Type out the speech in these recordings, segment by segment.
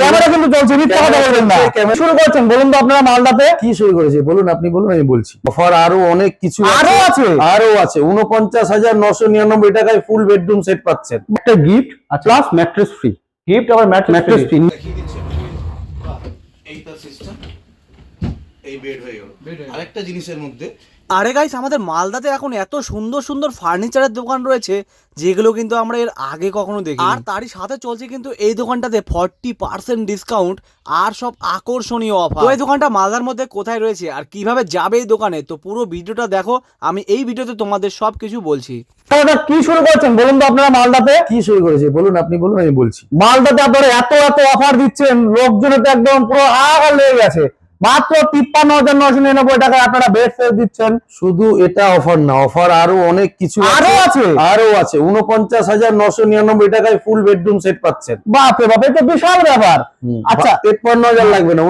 Camera কিন্তু চলছে মিথ্যা কথা বলবেন না। শুরু করছেন বলুন তো আপনারা মালদাতে। কি শুরু করেছে? বলুন আপনি বলুন আমি বলছি। অফার আরও অনেক কিছু আরও আছে? আরও আছে। উনপঞ্চাশ হাজার নশো নিরানব্বই টাকায় ফুল বেডরুম সেট পাচ্ছেন। একটা gift plus mattress free gift আবার ম্যাট্রেস ফ্রি দেখিয়ে দিচ্ছে বাহ, এই তার সিস্টেম এই বেড হয়ে গেল। আরেকটা জিনিসের মধ্যে আরে গাইস আমাদের মালদাতে এখন এত সুন্দর সুন্দর ফার্নিচারের দোকান রয়েছে যেগুলো কিন্তু আমরা এর আগে কখনো দেখি আর তারই সাথে চলছে কিন্তু এই দোকানটাতে ফর্টি পার্সেন্ট ডিসকাউন্ট আর সব আকর্ষণীয় অফার এই দোকানটা মালদার মধ্যে কোথায় রয়েছে আর কীভাবে যাবে এই দোকানে? তো পুরো ভিডিওটা দেখো আমি এই ভিডিওতে তোমাদের সব কিছু বলছি। দাদা কি শুরু করছেন বলুন তো আপনারা মালদাতে? কি শুরু করেছে? বলুন আপনি বলুন আমি বলছি। মালদাতে আপনারা এত এত অফার দিচ্ছেন লোকজনের তো একদম পুরো হাহাকার লেগে গেছে। মাত্র তিপ্পান্ন হাজার নশো নিরানব্বই টাকায় আপনারা বেড সেট দিচ্ছেন। শুধু এটা অফার না অফার আরও অনেক কিছু আরও আছে? আরও আছে। উনপঞ্চাশ হাজার নশো নিরানব্বই টাকায় ফুল বেডরুম সেট পাচ্ছেন। বাপরে বাপ এটা বিশাল ব্যাপার। আচ্ছা তেপ্পান্ন হাজার লাগবে না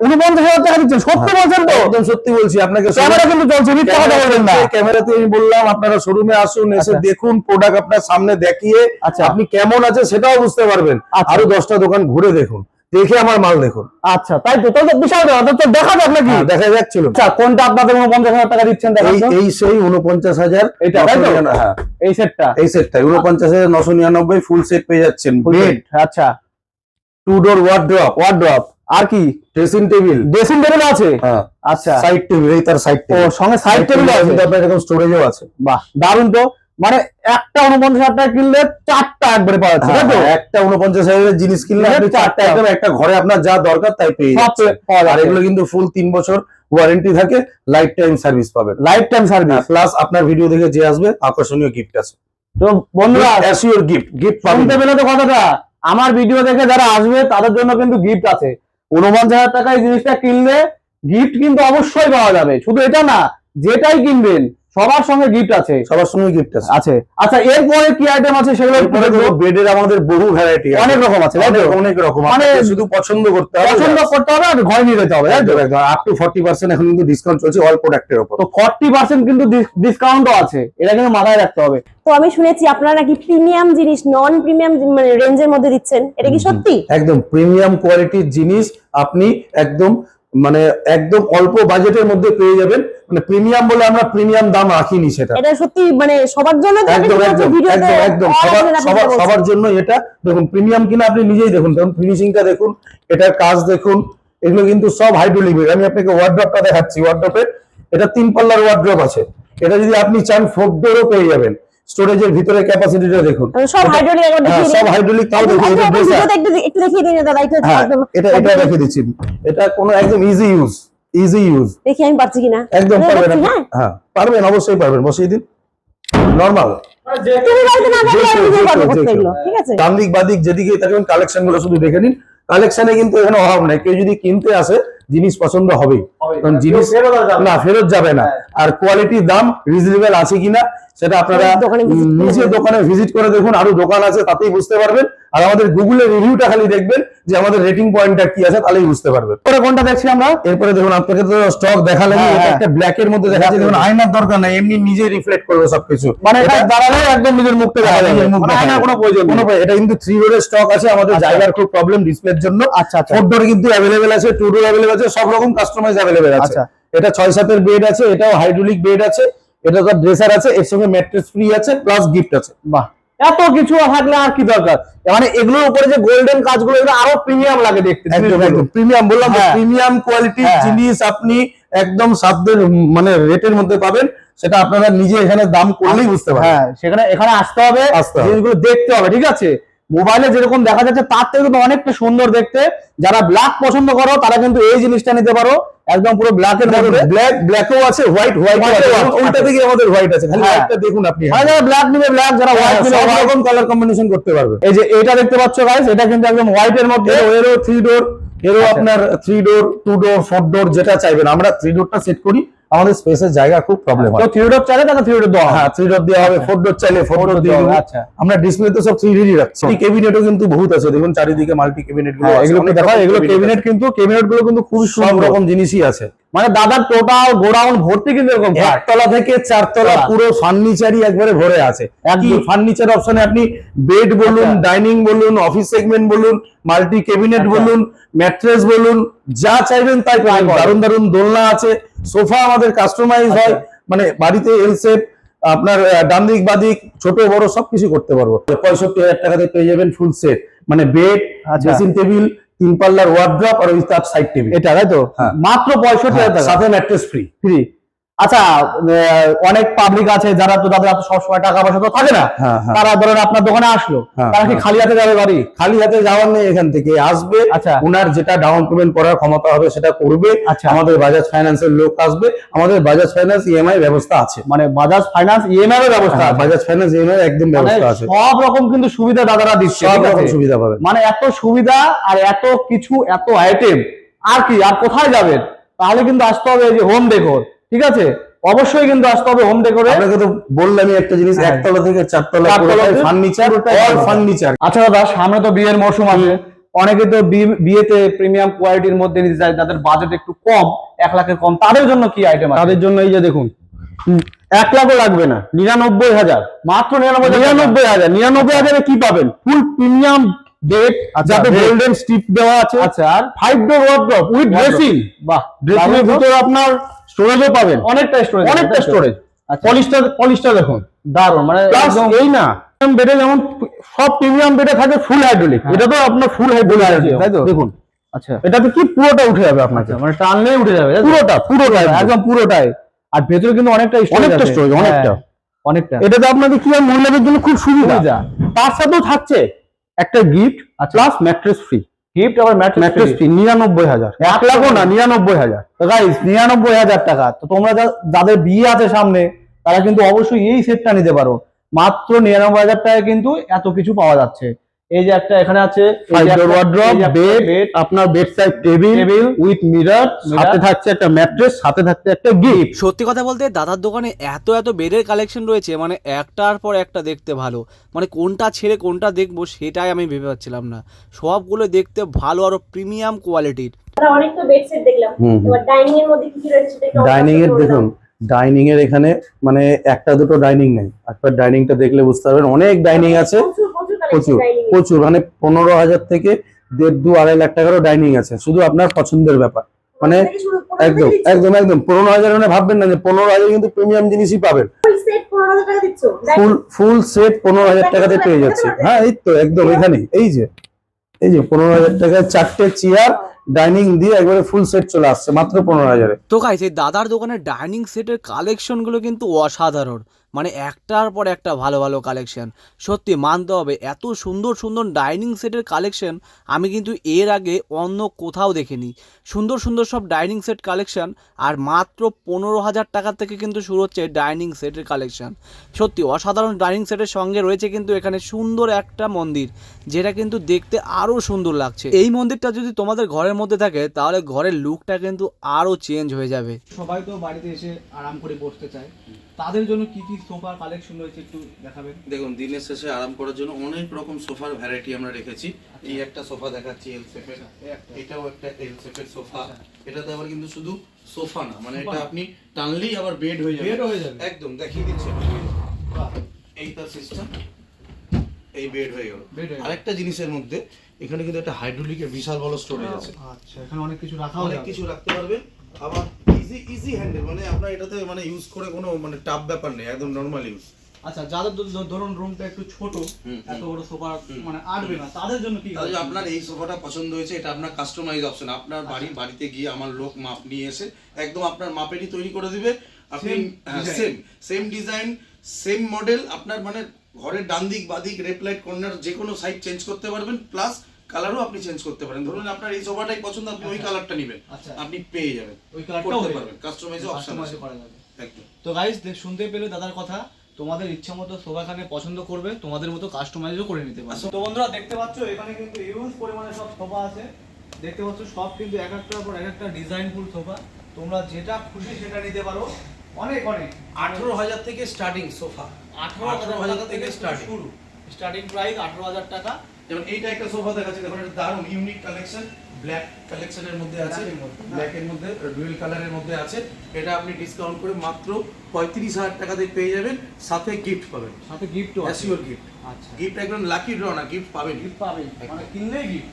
উনপঞ্চাশ হাজার টাকা দিচ্ছেন সত্যি বলছেন তো? একদম সত্যি বলছি আপনাকে ক্যামেরা কিন্তু চলছে মিথ্যা কথা বলবেন না। ক্যামেরাতে আমি বললাম আপনারা শোরুমে আসুন এসে আচ্ছা। দেখুন প্রোডাক্ট আপনার সামনে দেখিয়ে আচ্ছা। আপনি কেমন আছে সেটাও বুঝতে পারবেন। আচ্ছা। আরও দশটা দোকান ঘুরে দেখুন। দেখে আমার মাল দেখুন। আচ্ছা তাই তো তাহলে বিশাল ব্যাপার দেখা যাক নাকি? হ্যাঁ, দেখা আচ্ছা কোনটা আপনাদের উনপঞ্চাশ হাজার টাকা দিচ্ছেন এই? এই সেই উনপঞ্চাশ হাজার এটা, তাই তো? হ্যাঁ। এই সেটটা? এই সেটটাই উনপঞ্চাশ হাজার নশো নিরানব্বই ফুল সেট পেয়ে যাচ্ছেন। বেড আচ্ছা। টু ডোর ওয়ার্ড্রপ ওয়ার্ড্রপ আর কি? ড্রেসিং টেবিল ড্রেসিং টেবিল আছে? হ্যাঁ। আচ্ছা। সাইড টেবিল এই তার সাইড ও সঙ্গে সাইড টেবিল আছে? আপনার এরকম স্টোরেজও আছে। বাহ দারুণ তো। মানে একটা উনপঞ্চাশ হাজার টাকা কিনলে চারটা একবারে পাওয়া যাচ্ছে তাই তো? হ্যাঁ, একটা উনপঞ্চাশ হাজারের জিনিস কিনলে আপনি চারটা। একদম একটা ঘরে আপনার যা দরকার তাই পেয়ে পাওয়া আর এগুলো কিন্তু ফুল তিন বছর ওয়ারেন্টি থাকে লাইফ টাইম সার্ভিস পাবেন। লাইফ টাইম সার্ভিস প্লাস আপনার ভিডিও দেখে যে আসবে আকর্ষণীয় গিফট আছে। তো বন্ধুরা অ্যাসিওর গিফট গিফট পাবেন। শুনতে পেলে তো কথাটা আমার ভিডিও দেখে যারা আসবে তাদের জন্য কিন্তু গিফট আছে। উনপঞ্চাশ হাজার টাকায় এই জিনিসটা কিনলে গিফট কিন্তু অবশ্যই পাওয়া যাবে। শুধু এটা না যেটাই কিনবেন সবার সঙ্গে গিফট আছে। সবার সঙ্গে গিফট আছে। আছে। আচ্ছা এরপরে কি আইটেম আছে সেগুলো বেডের আমাদের বহু ভ্যারাইটি অনেক রকম আছে অনেক অনেক রকম। মানে মানে শুধু পছন্দ করতে হবে পছন্দ করতে হবে আর ঘরে নিয়ে যেতে হবে তাই আপ টু ফর্টি পার্সেন্ট এখন কিন্তু ডিসকাউন্ট চলছে অল প্রোডাক্টের উপর। তো ফর্টি পার্সেন্ট কিন্তু ডিসকাউন্টও আছে। এটা কিন্তু মাথায় রাখতে হবে। তো আমি শুনেছি আপনারা নাকি প্রিমিয়াম জিনিস নন প্রিমিয়াম মানে রেঞ্জের মধ্যে দিচ্ছেন। এটা কি সত্যি? একদম প্রিমিয়াম কোয়ালিটির জিনিস আপনি একদম মানে একদম অল্প বাজেটের মধ্যে পেয়ে যাবেন। মানে প্রিমিয়াম বলে আমরা প্রিমিয়াম দাম রাখিনি সেটা। এটা সত্যি মানে সবার জন্য একদম একদম একদম একদম। সবার সবার জন্য এটা। দেখুন প্রিমিয়াম কিনা আপনি নিজেই দেখুন। দেখুন ফিনিশিংটা দেখুন এটার কাজ দেখুন এগুলো কিন্তু সব হাইড্রোলিক আমি আপনাকে ওয়ার্ড্রপটা দেখাচ্ছি। ওয়ার্ড্রপে এটা তিন পাল্লার ওয়ার্ড্রপ আছে। এটা যদি আপনি চান ফোর ডোরও পেয়ে যাবেন। স্টোরেজের ভিতরে ক্যাপাসিটিটা দেখুন। মানে সব হাইড্রোলিক হ্যাঁ, সব হাইড্রোলিক তাও দেখুন এটা ভিডিওতে একটু দেখিয়ে দিন দাদা এটা হ্যাঁ এটা এটা রেখে দিচ্ছি। এটা কোনো একদম ইজি ইউজ ইজি ইউজ দেখি আমি পারছি কিনা? একদম হ্যাঁ, পারবেন হ্যাঁ হ্যাঁ পারবেন অবশ্যই পারবেন বসিয়ে দিন। নর্মাল তুমি বাড়িতে না থাকলে যে আমি কেউ, নিজেই যে পারব কেউ, যে করতে কেউ। এগুলো ঠিক আছে? ডান দিক বাদিক যেদিকে থাকবেন কালেকশনগুলো শুধু দেখে নিন। কালেকশনে কিন্তু এখানে অভাব নাই। কেউ যদি কিনতে আসে জিনিস পছন্দ হবেই। কারণ জিনিস না ফেরত যাবে না। আর কোয়ালিটির দাম রিজনেবল আছে কিনা সেটা আপনারা নিজে দোকানে ভিজিট করে দেখুন। আরও দোকান আছে তাতেই বুঝতে পারবেন। আর আমাদের গুগলে রিভিউটা খালি দেখবেন যে আমাদের রেটিং পয়েন্টটা কি আছে তাহলেই বুঝতে পারবেন। পরে কোনটা দেখছি আমরা? এরপরে দেখুন আপনাকে তো স্টক দেখালেন হ্যাঁ, এটা হ্যাঁ। একটা ব্ল্যাক এর মধ্যে দেখাচ্ছে। দেখুন আয়নার দরকার নাই এমনি নিজে রিফ্লেক্ট করবে সবকিছু। মানে এটা দাঁড়ালে একদম নিজের মুখটা দেখা হ্যাঁ, যাবে দেখা কোনো প্রয়োজন কোনো প্রয়োজন- এটা কিন্তু থ্রি ডোরের স্টক আছে আমাদের আচ্ছা। জায়গার খুব প্রবলেম ডিসপ্লের জন্য। আচ্ছা আচ্ছা। ফোর ডোর কিন্তু অ্যাভেলেবেল আছে টু ডোর অ্যাভেলেবেল আছে সব রকম কাস্টমাইজ অ্যাভেলেবেল আছে। আচ্ছা। এটা ছয় সাতের বেড আছে এটাও হাইড্রোলিক বেড আছে এটা তো ড্রেসার আছে এর সঙ্গে ম্যাট্রেস ফ্রি আছে প্লাস গিফট আছে। বাহ। এত কিছু থাকলে আর কি দরকার? মানে এগুলোর উপরে যে গোল্ডেন কাজগুলো এগুলো আরও প্রিমিয়াম লাগে দেখতে প্রিমিয়াম বললাম হ্যাঁ। প্রিমিয়াম কোয়ালিটির হ্যাঁ। জিনিস আপনি একদম সাধ্যের মানে রেটের মধ্যে পাবেন। সেটা আপনারা নিজে এখানে দাম করলেই বুঝতে পারবেন। হ্যাঁ সেখানে এখানে আসতে হবে। আসতে হবে। জিনিসগুলো দেখতে হবে ঠিক আছে? মোবাইলে যেরকম দেখা যাচ্ছে তার থেকে কিন্তু অনেকটা সুন্দর দেখতে। যারা ব্ল্যাক পছন্দ করো তারা কিন্তু এই জিনিসটা নিতে পারো। একদম পুরো ব্ল্যাক এর মধ্যে। ব্ল্যাক ব্ল্যাকও আছে হোয়াইট হোয়াইট। ওইটা থেকে আমাদের হোয়াইট আছে। খালি হ্যাঁ। হোয়াইটটা দেখুন আপনি। হ্যাঁ যারা ব্ল্যাক নিবে ব্ল্যাক যারা হোয়াইট নিবে সব রকম কালার কম্বিনেশন করতে পারবে। এই যে এটা দেখতে পাচ্ছ গাইস এটা কিন্তু একদম হোয়াইট এর মধ্যে। এরও থ্রি ডোর এরও। আপনার three door two door four door যেটা চাইবেন। আমরা থ্রি ডোরটা সেট করি। আমাদের স্পেসের জায়গা খুব প্রবলেম হয় তো থ্রি ডোর চাইলে তাকে থ্রি ডোর দেওয়া হ্যাঁ থ্রি ডোর দেওয়া হবে ফোর ডোর চাইলে ফোর ডোর দিয়ে। আচ্ছা আমরা ডিসপ্লে তো সব থ্রি ডি রাখছি ক্যাবিনেটও কিন্তু বহুত আছে দেখুন চারিদিকে মাল্টি ক্যাবিনেটগুলো হ্যাঁ, এগুলো অনেক দেখো এগুলো ক্যাবিনেট কিন্তু ক্যাবিনেটগুলো কিন্তু সব সুন্দর রকম জিনিসই আছে মানে দাদার টোটাল গোডাউন ভর্তি কিন্তু এরকম। একতলা থেকে চারতলা হ্যাঁ। পুরো ফার্নিচারই একবারে ভরে আছে কি একদম। ফার্নিচার অপশনে আপনি বেড বলুন আচ্ছা। ডাইনিং বলুন অফিস সেগমেন্ট বলুন মাল্টি ক্যাবিনেট আচ্ছা। বলুন ম্যাট্রেস বলুন যা চাইবেন তাই পাবেন। দারুণ দারুণ দোলনা আছে সোফা আমাদের কাস্টমাইজ হয় আচ্ছা। মানে বাড়িতে এল সেপ আপনার ডান দিক বাদিক ছোট বড় সবকিছু করতে পারব পঁয়ষট্টি হাজার টাকাতে পেয়ে যাবেন ফুল সেট মানে বেড। ড্রেসিং টেবিল তিন পাল্লার ওয়ার্ড্রপ আর ওই তার সাইড টেবিল এটা তাই তো হ্যাঁ। মাত্র পঁয়ষট্টি হাজার টাকা সাথে ম্যাট্রেস ফ্রি ফ্রি আচ্ছা অনেক পাবলিক আছে যারা তো তাদের সবসময় টাকা পয়সা তো থাকে না হ্যাঁ, হ্যাঁ। তারা ধরেন আপনার দোকানে আসলো হ্যাঁ, তারা কি। খালি হাতে যাবে বাড়ি খালি হাতে যাওয়ার নেই এখান থেকে আসবে আচ্ছা। ওনার যেটা ডাউন পেমেন্ট করার ক্ষমতা হবে সেটা করবে আচ্ছা। আমাদের বাজাজ ফাইন্যান্সের লোক আসবে আমাদের বাজাজ ফাইন্যান্স ইএমআই ব্যবস্থা আছে মানে বাজাজ ফাইন্যান্স ইএমআই এর ব্যবস্থা। বাজাজ ফাইন্যান্স ইএমআই একদম মানে ব্যবস্থা আছে সব রকম কিন্তু সুবিধা দাদারা দিচ্ছে সব রকম সুবিধা পাবে মানে এত সুবিধা আর এত কিছু এত আইটেম আর কি আর কোথায় যাবেন তাহলে কিন্তু আসতে হবে এই যে হোম ডেকোর ঠিক আছে? অবশ্যই কিন্তু আসতে হবে হোম ডেকোরে আপনাকে তো বললামই একটা জিনিস হ্যাঁ। একতলা থেকে চারতলা ফার্নিচার অল ফার্নিচার আচ্ছা দাদা সামনে তো বিয়ের মরশুম আছে। অনেকে তো বিয়েতে প্রিমিয়াম কোয়ালিটির মধ্যে নিতে চায় যাদের বাজেট একটু কম এক লাখের কম তাদের জন্য কি আইটেম আছে? তাদের জন্য এই যে দেখুন এক লাখও লাগবে না নিরানব্বই হাজার। মাত্র নিরানব্বই নিরানব্বই হাজার নিরানব্বই হাজারে কি পাবেন? ফুল প্রিমিয়াম বেড আচ্ছা, যাতে bed। গোল্ডেন স্ট্রিপ দেওয়া আছে। আচ্ছা আর? Five door wardrobe with dressing বাহ ড্রেসিং ভিতরে আপনার স্টোরেজও পাবেন। অনেকটা স্টোরেজ অনেকটা স্টোরেজ পলিশটা পলিশটা দেখুন। দারুণ মানে এই না বেডে যেমন সব প্রিমিয়াম বেডে থাকে ফুল হাইড্রোলিক হ্যাঁ। এটা তো আপনার ফুল হাইড্রোলিক তাই তো? দেখুন। আচ্ছা। এটাতে কি পুরোটা উঠে যাবে আপনাকে আচ্ছা, মানে টানলেই উঠে যাবে পুরোটা পুরোটা একদম। পুরোটাই। আর ভেতরে কিন্তু অনেকটা অনেকটা storage, অনেকটা। হ্যাঁ, অনেকটা। এটাতে আপনাদের কি মহিলাদের জন্য খুব সুবিধা। তার সাথেও থাকছে একটা gift plus mattress free gift আবার ম্যাট্রেস ফ্রি নিরানব্বই হাজার। এক লাখও না নিরানব্বই হাজার। তো গাইস নিরানব্বই হাজার টাকা। তো তোমরা যাদের বিয়ে আছে সামনে তারা কিন্তু অবশ্যই এই সেটটা নিতে পারো। মাত্র নিরানব্বই হাজার টাকায় কিন্তু এত কিছু পাওয়া যাচ্ছে। এই যে একটা এখানে আছে বেড আপনার bed side table with mirror সাথে থাকছে একটা ম্যাট্রেস সাথে থাকছে একটা গিফট সত্যি কথা বলতে দাদার দোকানে এত এত বেডের কালেকশন রয়েছে মানে একটার পর একটা দেখতে ভালো। মানে কোনটা ছেড়ে কোনটা দেখব সেটাই আমি ভেবে পাচ্ছিলাম না। সবগুলো দেখতে ভালো আরও প্রিমিয়াম কোয়ালিটির অনেক তো বেড সেট দেখলাম। হুম, হুম। ডাইনিং এর মধ্যে কি কি রয়েছে ডাইনিং এর দেখুন ডাইনিং এর এখানে মানে একটা দুটো ডাইনিং নেই। একবার ডাইনিংটা দেখলে বুঝতে পারবেন অনেক ডাইনিং আছে। প্রচুর প্রচুর। কালেকশন মানে পনেরো হাজার থেকে দেড় দু আড়াই লাখ টাকারও ডাইনিং আছে। শুধু আপনার পছন্দের ব্যাপার। মানে একদম একদম একদম। পনেরো হাজার মানে ভাববেন না যে পনেরো হাজার কিন্তু প্রিমিয়াম জিনিসই পাবেন। ফুল সেট 15000 টাকা দিচ্ছ? ফুল সেট পনেরো হাজার টাকাতে পেয়ে যাচ্ছে। হ্যাঁ এই তো একদম এখানে এই যে এই যে পনেরো হাজার টাকায় চারটে চেয়ার ডাইনিং দিয়ে একবারে ফুল সেট চলে আসছে মাত্র পনেরো হাজারে। তো গাইস এই দাদার দোকানের ডাইনিং সেটের কালেকশনগুলো কিন্তু অসাধারণ। মানে একটার পর একটা ভালো ভালো কালেকশন সত্যি মানতে হবে, এত সুন্দর সুন্দর ডাইনিং সেটের কালেকশন আমি কিন্তু এর আগে অন্য কোথাও দেখিনি। সুন্দর সুন্দর সব ডাইনিং সেট কালেকশন আর মাত্র পনেরো হাজার টাকা থেকে কিন্তু শুরু হচ্ছে ডাইনিং সেটের কালেকশন সত্যি অসাধারণ ডাইনিং সেটের সঙ্গে রয়েছে কিন্তু এখানে সুন্দর একটা মন্দির, যেটা কিন্তু দেখতে আরও সুন্দর লাগছে। এই মন্দিরটা যদি তোমাদের ঘরের মধ্যে থাকে, তাহলে ঘরের লুকটা কিন্তু আরও চেঞ্জ হয়ে যাবে। সবাই তো বাড়িতে এসে আরাম করে বসতে চায়। তাদের জন্য কি কি সোফার কালেকশন রয়েছে একটু দেখাবেন। দেখুন দিনের শেষে আরাম করার জন্য অনেক রকম সোফার ভ্যারাইটি আমরা রেখেছি। এই একটা সোফা দেখাচ্ছি এল শেপের এটাও একটা এল শেপের সোফা। এটাতে আবার কিন্তু শুধু সোফা না মানে এটা আপনি টানলেই আবার বেড হয়ে যাবে। Bed হয়ে যাবে। একদম দেখিয়ে দিচ্ছি এই তার সিস্টেম এই বেড হয়ে গেল। আরেকটা জিনিসের মধ্যে এখানে কিন্তু একটা হাইড্রোলিকের বিশাল বড় স্টোরেজ আছে। আচ্ছা এখানে অনেক কিছু রাখাও অনেক কিছু রাখতে পারবেন। আবার ইজি ইজি হ্যান্ডেল মানে আপনার এটাতে মানে ইউজ করে কোনো মানে টাফ ব্যাপার নেই একদম নর্মাল ইউজ আচ্ছা যাদের ধরুন রুমটা একটু ছোট এত বড় সোফা মানে আটবে না তাদের জন্য কি তাহলে আপনার এই সোফাটা পছন্দ হয়েছে এটা আপনার কাস্টমাইজ অপশন আপনার বাড়ি বাড়িতে গিয়ে আমার লোক মাপ নিয়ে এসে একদম আপনার মাপেরই তৈরি করে দিবে। আপনি. Same same design same model আপনার মানে ঘরের ডান দিক বাদিক রেপলাইট কর্নার যে কোনো সাইড চেঞ্জ করতে পারবেন প্লাস কালারও আপনি চেঞ্জ করতে পারেন। ধরুন আপনার এই সোফাটাই পছন্দ আপনি ওই কালারটা নেবেন। আচ্ছা। আপনি পেয়ে যাবেন। ওই কালারটাও করতে পারবেন। কাস্টমাইজ অপশন আছে। করা যাবে। একদম। তো গাইস শুনতে পেলে দাদার কথা। তোমাদের ইচ্ছা মতো সোফাখানে পছন্দ করবে তোমাদের মতো কাস্টমাইজও করে নিতে পারবে। তো বন্ধুরা দেখতে পাচ্ছ এখানে কিন্তু ইউজ পরিমাণে সব সোফা আছে। দেখতে পাচ্ছ সব কিন্তু এক একটার পর এক একটা ডিজাইনফুল সোফা। তোমরা যেটা খুশি সেটা নিতে পারো। অনেক অনেক। আঠেরো হাজার থেকে স্টার্টিং সোফা। আঠারো হাজার থেকে starting। শুরু। স্টার্টিং প্রাইস আঠারো হাজার টাকা। যেমন এইটা একটা সোফা দেখাচ্ছে দেখুন এটা দারুণ ইউনিক কালেকশন ব্ল্যাক কালেকশনের মধ্যে আছে এর মধ্যে। ব্ল্যাক এর মধ্যে ডুয়েল কালারের মধ্যে আছে। এটা আপনি ডিসকাউন্ট করে মাত্র পঁয়ত্রিশ হাজার টাকাতে পেয়ে যাবেন সাথে গিফট পাবেন। সাথে গিফটও আছে। অ্যাসিওর গিফট আচ্ছা। গিফট একদম লাকি ড্র না গিফট পাবেন গিফট পাবেন মানে কিনলেই গিফট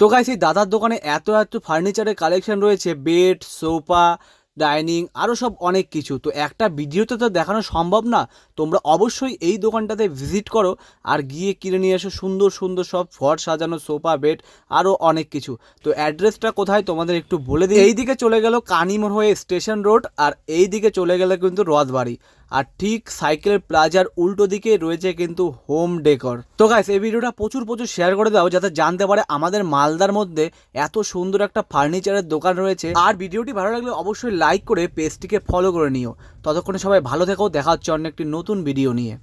তো গাইস এই দাদার দোকানে এত এত ফার্নিচারের কালেকশন রয়েছে বেড সোফা ডাইনিং আরও সব অনেক কিছু। তো একটা ভিডিওতে তো দেখানো সম্ভব না। তোমরা অবশ্যই এই দোকানটাতে ভিজিট করো আর গিয়ে কিনে নিয়ে এসো সুন্দর সুন্দর সব ফট সাজানো, সোফা, বেড আরও অনেক কিছু। তো অ্যাড্রেসটা কোথায় তোমাদের একটু বলে দিই। এই দিকে চলে গেল কানিমোর হয়ে স্টেশন রোড আর এই দিকে চলে গেলে কিন্তু রথবাড়ি। আর ঠিক সাইকেল প্লাজার উল্টো দিকে রয়েছে কিন্তু হোম ডেকর। তো গাইস এই ভিডিওটা প্রচুর প্রচুর শেয়ার করে দাও যাতে জানতে পারে আমাদের মালদার মধ্যে এত সুন্দর একটা ফার্নিচারের দোকান রয়েছে। আর ভিডিওটি ভালো লাগলে অবশ্যই লাইক করে পেজটিকে ফলো করে নিও। ততক্ষণে সবাই ভালো থেকো, দেখা হচ্ছে অন্য একটি নতুন ভিডিও নিয়ে।